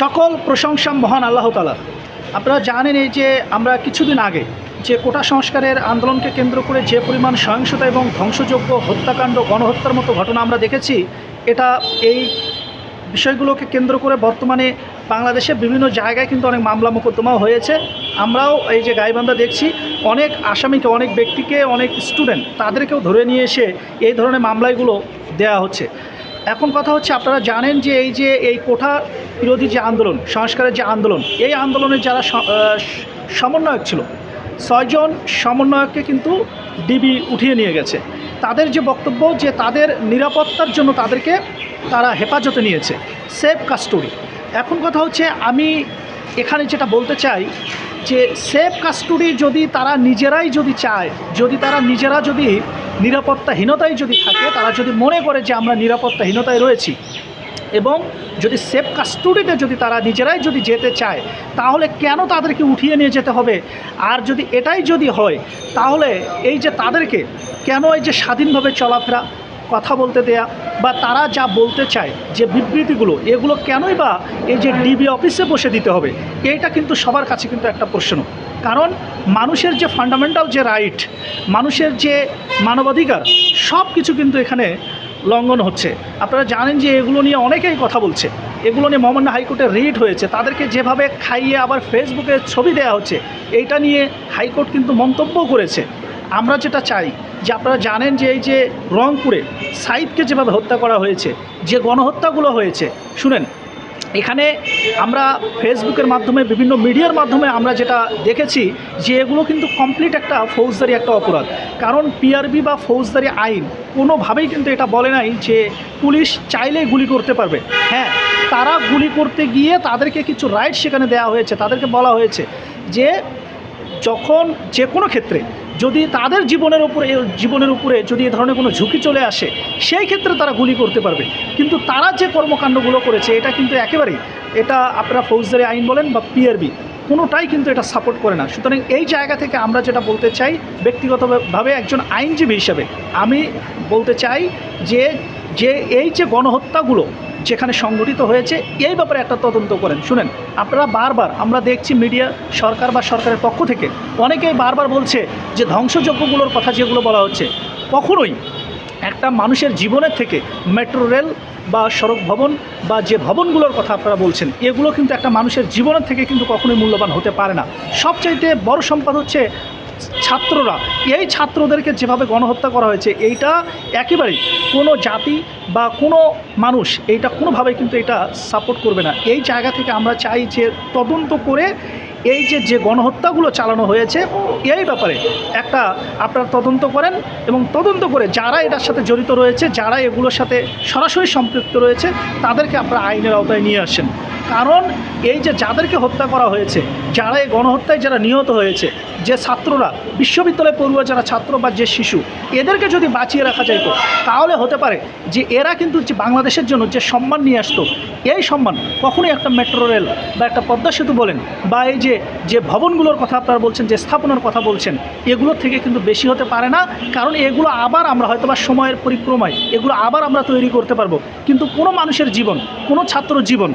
সকল প্রশংসা মহান আল্লাহ তালা আপনারা জানেন এই যে আমরা কিছুদিন আগে যে কোটা সংস্কারের আন্দোলনকে কেন্দ্র করে যে পরিমাণ সহিংসতা এবং ধ্বংসযোগ্য হত্যাকাণ্ড, গণহত্যার মতো ঘটনা আমরা দেখেছি, এটা এই বিষয়গুলোকে কেন্দ্র করে বর্তমানে বাংলাদেশে বিভিন্ন জায়গায় কিন্তু অনেক মামলা মোকদ্দমাও হয়েছে। আমরাও এই যে গাইবান্ধা দেখছি, অনেক আসামিকে, অনেক ব্যক্তিকে, অনেক স্টুডেন্ট তাদেরকেও ধরে নিয়ে এসে এই ধরনের মামলাগুলো দেয়া হচ্ছে। এখন কথা হচ্ছে আপনারা জানেন যে এই যে এই কোঠা বিরোধী যে আন্দোলন, সংস্কারের যে আন্দোলন, এই আন্দোলনের যারা সমন্বয়ক ছিল, ছয়জন সমন্বয়ককে কিন্তু ডিবি উঠিয়ে নিয়ে গেছে। তাদের যে বক্তব্য যে তাদের নিরাপত্তার জন্য তাদেরকে তারা হেফাজতে নিয়েছে, সেফ কাস্টোডি। এখন কথা হচ্ছে আমি এখানে যেটা বলতে চাই যে সেফ কাস্টোডি যদি তারা নিজেরাই যদি চায়, যদি তারা নিজেরা যদি নিরাপত্তাহীনতায় যদি থাকে, তারা যদি মনে করে যে আমরা নিরাপত্তাহীনতায় রয়েছি এবং যদি সেফ কাস্টডিতে যদি তারা নিজেরাই যদি যেতে চায়, তাহলে কেন তাদেরকে উঠিয়ে নিয়ে যেতে হবে? আর যদি এটাই যদি হয়, তাহলে এই যে তাদেরকে কেন এই যে স্বাধীনভাবে চলাফেরা, কথা বলতে দেয়া বা তারা যা বলতে চায়, যে বিবৃতিগুলো, এগুলো কেনই বা এই যে ডিবি অফিসে বসে দিতে হবে? এইটা কিন্তু সবার কাছে কিন্তু একটা প্রশ্ন। কারণ মানুষের যে ফান্ডামেন্টাল যে রাইট মানুষের যে মানবাধিকার সব কিছু কিন্তু এখানে লঙ্ঘন হচ্ছে। আপনারা জানেন যে এগুলো নিয়ে অনেকেই কথা বলছে। এগুলো নিয়ে মহামান্য হাইকোর্টে রিট হয়েছে। তাদেরকে যেভাবে খাইয়ে আবার ফেসবুকে ছবি দেওয়া হচ্ছে, এইটা নিয়ে হাইকোর্ট কিন্তু মন্তব্য করেছে। আমরা যেটা চাই, যে আপনারা জানেন যে এই যে রংপুরে সাইদকে যেভাবে হত্যা করা হয়েছে, যে গণহত্যাগুলো হয়েছে, শুনেন এখানে আমরা ফেসবুকের মাধ্যমে, বিভিন্ন মিডিয়ার মাধ্যমে আমরা যেটা দেখেছি যে এগুলো কিন্তু কমপ্লিট একটা ফৌজদারি একটা অপরাধ। কারণ পিআরবি বা ফৌজদারি আইন কোনোভাবেই কিন্তু এটা বলে নাই যে পুলিশ চাইলেই গুলি করতে পারবে। হ্যাঁ তারা গুলি করতে গিয়ে তাদেরকে কিছু রাইট সেখানে দেওয়া হয়েছে। তাদেরকে বলা হয়েছে যে যখন যে কোনো ক্ষেত্রে যদি তাদের জীবনের উপরে জীবনের উপরে যদি এ ধরনের কোনো ঝুঁকি চলে আসে, সেই ক্ষেত্রে তারা গুলি করতে পারবে। কিন্তু তারা যে কর্মকাণ্ডগুলো করেছে, এটা কিন্তু একেবারেই, এটা আপনারা ফৌজদারি আইন বলেন বা পিআরবি, কোনোটাই কিন্তু এটা সাপোর্ট করে না। সুতরাং এই জায়গা থেকে আমরা যেটা বলতে চাই, ব্যক্তিগতভাবে একজন আইনজীবী হিসাবে, আমি বলতে চাই যে যে এই যে গণহত্যাগুলো যেখানে সংগঠিত হয়েছে, এই ব্যাপারে একটা তদন্ত করেন। শুনেন, আপনারা বারবার আমরা দেখছি মিডিয়া, সরকার বা সরকারের পক্ষ থেকে, অনেকেই বারবার বলছে যে ধ্বংসযজ্ঞগুলোর কথা যেগুলো বলা হচ্ছে। কখনোই একটা মানুষের জীবনের থেকে মেট্রো রেল বা সড়ক ভবন বা যে ভবনগুলোর কথা আপনারা বলছেন, এগুলো কিন্তু একটা মানুষের জীবনের থেকে কিন্তু কখনোই মূল্যবান হতে পারে না। সবচাইতে বড় সম্পদ হচ্ছে ছাত্ররা, এই ছাত্রদেরকে যেভাবে গণহত্যা করা হয়েছে, এইটা একেবারেই কোনো জাতি বা কোনো মানুষ এইটা কোনোভাবে কিন্তু এটা সাপোর্ট করবে না। এই জায়গা থেকে আমরা চাই যে তদন্ত করে এই যে যে গণহত্যাগুলো চালানো হয়েছে, এই ব্যাপারে একটা আপনারা তদন্ত করেন এবং তদন্ত করে যারা এটার সাথে জড়িত রয়েছে, যারা এগুলোর সাথে সরাসরি সম্পৃক্ত রয়েছে, তাদেরকে আপনারা আইনের আওতায় নিয়ে আসেন। কারণ এই যে যাদেরকে হত্যা করা হয়েছে, যারা এই গণহত্যায় যারা নিহত হয়েছে, যে ছাত্ররা বিশ্ববিদ্যালয়ে পড়ুয়া যারা ছাত্র বা যে শিশু, এদেরকে যদি বাঁচিয়ে রাখা যাইত, তাহলে হতে পারে যে এরা কিন্তু যে বাংলাদেশের জন্য যে সম্মান নিয়ে আসতো, এই সম্মান কখনোই একটা মেট্রো রেল বা একটা পদ্মা সেতু বলেন বা এই যে যে যে ভবনগুলোর কথা আপনারা বলছেন, যে স্থাপনার কথা বলছেন, এগুলোর থেকে কিন্তু বেশি হতে পারে না, কারণ এগুলো আবার আমরা হয়তো বা সময়ের পরিক্রমায়, এগুলো আবার আমরা তৈরি করতে পারব। কিন্তু কোনো মানুষের জীবন, কোনো ছাত্র জীবন,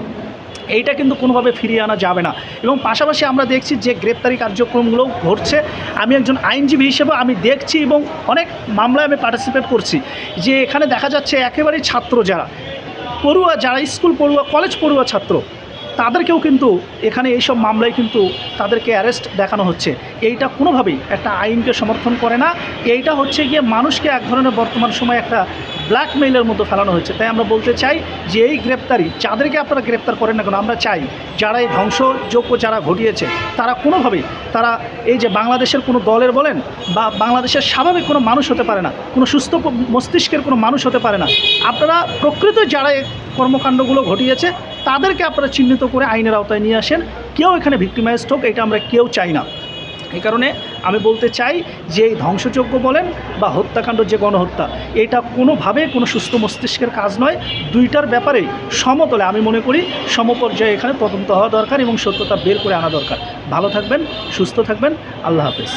এইটা কিন্তু কোনোভাবে ফিরিয়ে আনা যাবে না। এবং পাশাপাশি আমরা দেখছি যে গ্রেপ্তারি কার্যক্রমগুলো ঘটছে। আমি একজন আইনজীবী হিসেবে আমি দেখছি এবং অনেক মামলায় আমি পার্টিসিপেট করছি যে এখানে দেখা যাচ্ছে একেবারেই ছাত্র যারা, পড়ুয়া যারা, স্কুল পড়ুয়া কলেজ পড়ুয়া ছাত্র তাদেরকেও কিন্তু এখানে এইসব মামলায় কিন্তু তাদেরকে অ্যারেস্ট দেখানো হচ্ছে। এইটা কোনোভাবেই একটা আইনকে সমর্থন করে না। এইটা হচ্ছে গিয়ে মানুষকে এক ধরনের বর্তমান সময়ে একটা ব্ল্যাকমেইলের মতো ফেলানো হচ্ছে। তাই আমরা বলতে চাই যে এই গ্রেপ্তারি যাদেরকে আপনারা গ্রেপ্তার করেন না কেন, আমরা চাই যারা এই ধ্বংসযোগ্য যারা ঘটিয়েছে, তারা কোনোভাবেই তারা এই যে বাংলাদেশের কোনো দলের বলেন বা বাংলাদেশের স্বাভাবিক কোনো মানুষ হতে পারে না, কোনো সুস্থ মস্তিষ্কের কোনো মানুষ হতে পারে না। আপনারা প্রকৃত যারা কর্মকাণ্ডগুলো ঘটিয়েছে তাদেরকে আপনারা চিহ্নিত করে আইনের আওতায় নিয়ে আসেন। কেউ এখানে ভিক্টিমাইজড হোক, এটা আমরা কেউ চাই না। এই কারণে আমি বলতে চাই যে এই ধ্বংসযজ্ঞ বলেন বা হত্যাকাণ্ড যে গণহত্যা, এটা কোনোভাবে কোনো সুস্থ মস্তিষ্কের কাজ নয়। দুইটার ব্যাপারেই সমতলে আমি মনে করি সমপর্যায়ে এখানে তদন্ত হওয়া দরকার এবং সত্যতা বের করে আনা দরকার। ভালো থাকবেন, সুস্থ থাকবেন, আল্লাহ হাফেজ।